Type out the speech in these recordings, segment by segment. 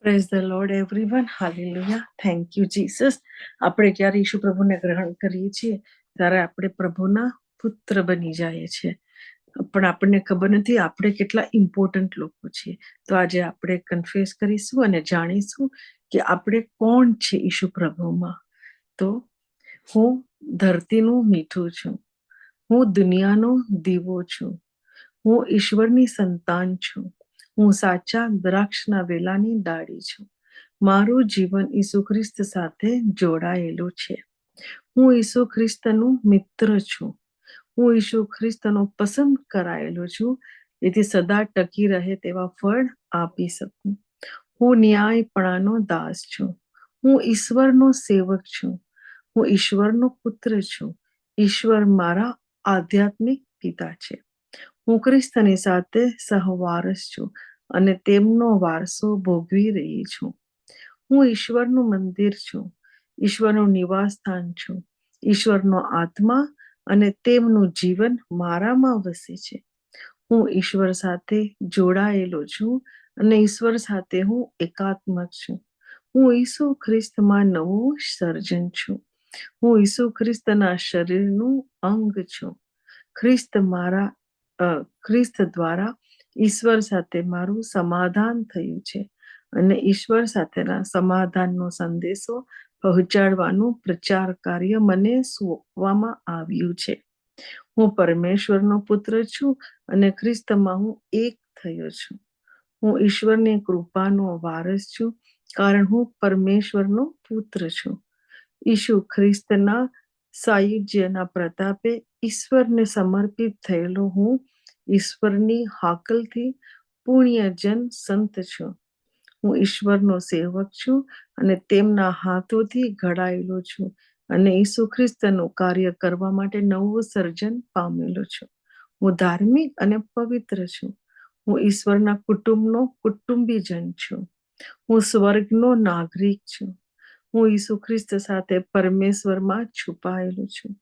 Praise the lord everyone hallelujah thank you Jesus આપણે જ્યારે ઈશુ પ્રભુને ગ્રહણ કરીએ છીએ? ત્યારે આપણે પ્રભુના પુત્ર બની જાય છે. પણ આપણને ખબર નથી આપણે કેટલા ઇમ્પોર્ટન્ટ લોકો છીએ. તો આજે આપણે કન્ફેસ કરીશું અને જાણીશું કે આપણે કોણ છે ઈશુ પ્રભુમાં. તો હું ધરતીનું મીઠું છું. હું દુનિયાનો દીવો છું. હું ઈશ્વરની સંતાન છું. હું સાચા દ્રાક્ષના વેલાની ડાળી છું. મારું જીવન ઈસુ ખ્રિસ્ત સાથે જોડાયેલું છે. હું ઈસુ ખ્રિસ્તનું મિત્ર છું. હું ઈસુ ખ્રિસ્તનો પસંદ કરાયેલો છું. જેથી સદા ટકી રહે તેવા ફળ આપી શકું. હું ન્યાયપણાનો દાસ છું. હું ઈશ્વરનો સેવક છું. હું ઈશ્વરનો પુત્ર છું. ઈશ્વર મારા આધ્યાત્મિક પિતા છે. હું ખ્રિસ્તની સાથે સહવારસ છું અને તેમનો વારસો ભોગવી રહી છું. હું ઈશ્વરનું મંદિર છું, ઈશ્વરનું નિવાસ સ્થાન છું, ઈશ્વરનો આત્મા અને તેમનું જીવન મારામાં વસે છે. હું ઈશ્વર સાથે જોડાયેલો છું અને ઈશ્વર સાથે હું એકાત્મક છું. હું ઈસુ ખ્રિસ્તમાં નવું સર્જન છું. હું ઈસુ ખ્રિસ્તના શરીરનું અંગ છું. ખ્રિસ્ત મારા ખ્રિસ્ત દ્વારા ઈશ્વર સાથે મારું સમાધાન થયું છે અને ઈશ્વર સાથેના સમાધાનનો સંદેશો પહોંચાડવાનું પ્રચાર કાર્ય મને સોંપવામાં આવ્યું છે. હું પરમેશ્વરનો પુત્ર છું અને ખ્રિસ્તમાં હું એક થયો છું. હું ઈશ્વરની કૃપાનો વારસ છું કારણ હું પરમેશ્વરનો પુત્ર છું. ઈશુ ખ્રિસ્તના સાયુજ્યના પ્રતાપે ઈશ્વરને સમર્પિત થયેલો હું ઈશ્વરની હાકલથી પુણ્યજન સંત છું. હું ઈશ્વરનો સેવક છું અને તેમના હાથોથી ઘડાયેલો છું અને ઈસુ ખ્રિસ્તનું કાર્ય કરવા માટે નવું સર્જન પામેલો છું. હું ધાર્મિક અને પવિત્ર છું. હું ઈશ્વરના કુટુંબનો કુટુંબીજન છું. હું સ્વર્ગનો નાગરિક છું. હું ઈસુ ખ્રિસ્ત સાથે પરમેશ્વરમાં છુપાયેલો છું.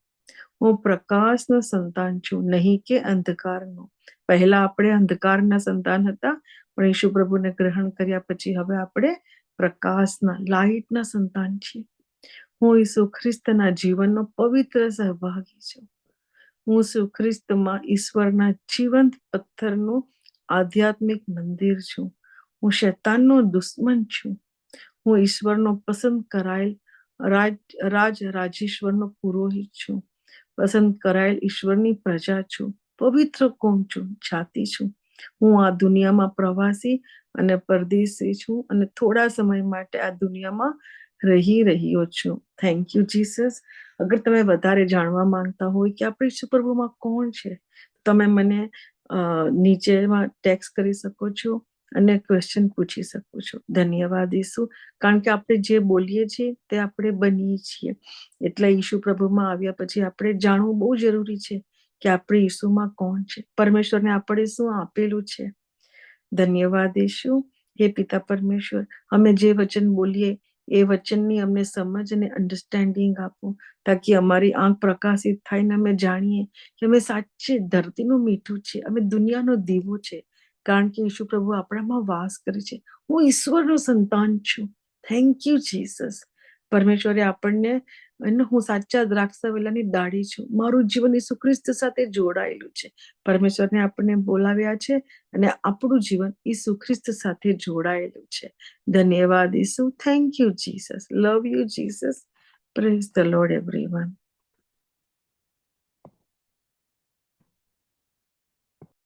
હું પ્રકાશનો સંતાન છું નહીં કે અંધકારનો પહેલા આપણે અંધકારના સંતાન હતા પણ ઈશુ પ્રભુને ગ્રહણ કર્યા પછી હવે આપણે પ્રકાશના લાઇટના સંતાન છીએ હું ઈસુ ખ્રિસ્તના જીવનનો પવિત્ર સહભાગી છું હું ઈસુ ખ્રિસ્તમાં ઈશ્વરના જીવંત પથ્થરનું આધ્યાત્મિક મંદિર છું હું શૈતાનનો દુશ્મન છું હું ઈશ્વરનો પસંદ કરાયેલ રાજ રાજ રાજેશ્વરનો પુરોહિત છું પસંદ કરાયેલ ઈશ્વરની પ્રજા છું. પવિત્ર કોમ છું? જાતિ છું. હું આ દુનિયામાં પ્રવાસી અને પરદેશી છું અને થોડા સમય માટે આ દુનિયામાં રહી રહ્યો છું. થેન્ક યુ જીસસ અગર તમે વધારે જાણવા માંગતા હોય કે આપણે ઈશ્વર કોણ છે તમે મને નીચેમાં ટેક્સ કરી શકો છો. અને ક્વેશ્ચન પૂછી શકો છો. ધન્યવાદ ઈસુ. કારણ કે આપણે જે બોલીએ છીએ તે આપણે બનીએ છીએ. એટલે ઈશુ પ્રભુમાં આવ્યા પછી આપણે જાણવું બહુ જરૂરી છે કે આપણે ઈસુમાં કોણ છે. પરમેશ્વરને આપણે શું આપેલું છે? ધન્યવાદ ઈશુ હે પિતા પરમેશ્વર, અમે જે વચન બોલીએ, એ વચનની અમને સમજ અને અન્ડરસ્ટેન્ડિંગ આપો, તાકી અમારી આંખ પ્રકાશિત થાય ને અમે જાણીએ કે અમે સાચે ધરતીનું મીઠું છે અમે દુનિયાનો દીવો છે. કારણ કે ઈશુ પ્રભુ આપણામાં વાસ કરે છે. હું ઈશ્વરનું સંતાન છું. થેન્ક યુ જીસસ પરમેશ્વરે આપણને એનો હું સાચા દ્રાક્ષાવેલાની દાઢી છું. મારું જીવન ઈસુ ખ્રિસ્ત સાથે જોડાયેલું છે. પરમેશ્વરને આપણને બોલાવ્યા છે અને આપણું જીવન ઈસુ ખ્રિસ્ત સાથે જોડાયેલું છે. ધન્યવાદ ઈસુ. Thank you Jesus love you Jesus praise the lord everyone